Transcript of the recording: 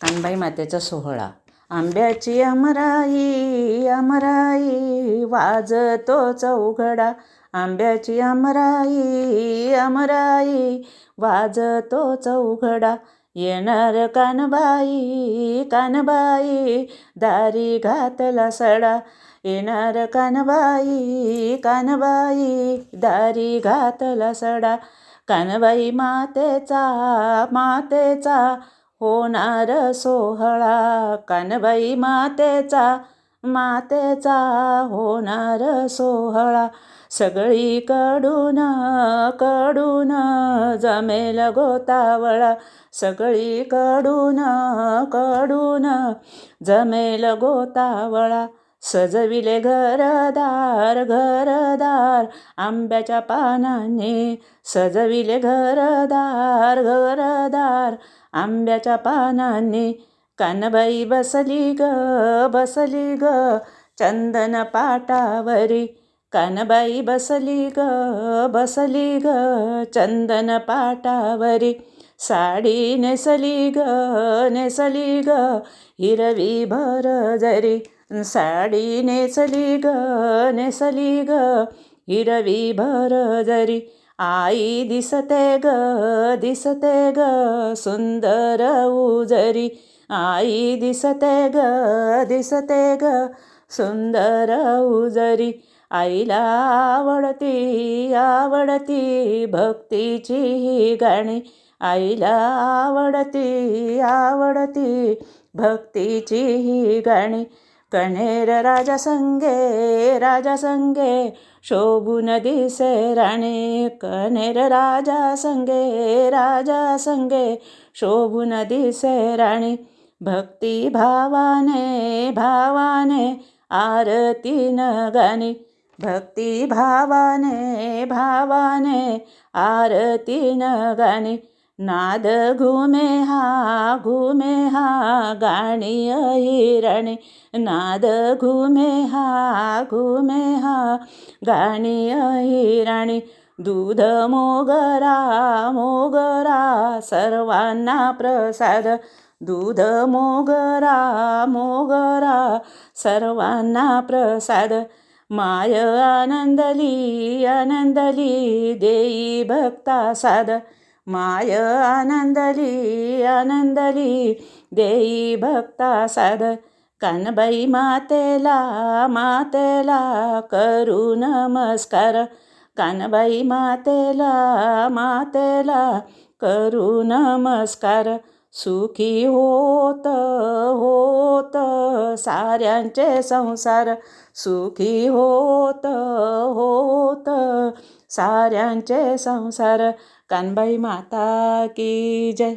कानबाई मातेचा सोहळा. आंब्याची अमराई अमराई वाजतो चौघडा. आंब्याची अमराई अमराई वाजतो चौघडा. येणार कानबाई कानबाई दारी घातला सडा. येणार कानबाई कानबाई दारी घातला सडा. कानबाई मातेचा मातेचा होणार सोहळा कानबाई मातेचा मातेचा होणार सोहळा. सगळीकडून कडून जमेल गोतावळा. सगळीकडून कडून जमेल गोतावळा. सजविले घरदार घरदार आंब्याच्या पानांनी. सजविले घरदार घरदार आंब्याच्या पानांनी. कानबाई बसली ग बसली ग चंदन पाटावरी. कानबाई बसली ग बसली ग चंदन पाटावरी. साडी नेसली ग नेसली ग हिरवी भर जरी साडी नेसली ग नेसली ग हिरवी भर जरी. आई दिसते ग दिसते ग सुंदर उजरी. आई दिसते ग दिसते ग सुंदर उजरी. आईला आवडती आवडती भक्तीची ही गाणी. आईला आवडती आवडती भक्तीची ही गाणी. कणेर राजा संगे राजा संगे शोभून दिसे राणे कणेर राजा संगे राजा संगे शोभून दिसे राणी भक्ती भावाने भावाने आरतीन गाणी भक्ती भावाने भावाने आरतीन गाणी नाद घुमे हा घुमे हा गाणी अहिरणे नाद घुमे हा घुमे हा गाणी हिराणी दूध मोगरा मोगरा सर्वांना प्रसाद दूध मोगरा मोगरा सर्वांना प्रसाद माय आनंदली आनंदली देई भक्ता साद माय आनंदली आनंदली देई भक्ता साद कानबाई मातेला मातेला करू नमस्कार. कानबाई मातेला मातेला करू नमस्कार. सुखी होत होत साऱ्यांचे संसार. सुखी होत होत साऱ्यांचे संसार कानबाई माता की जय.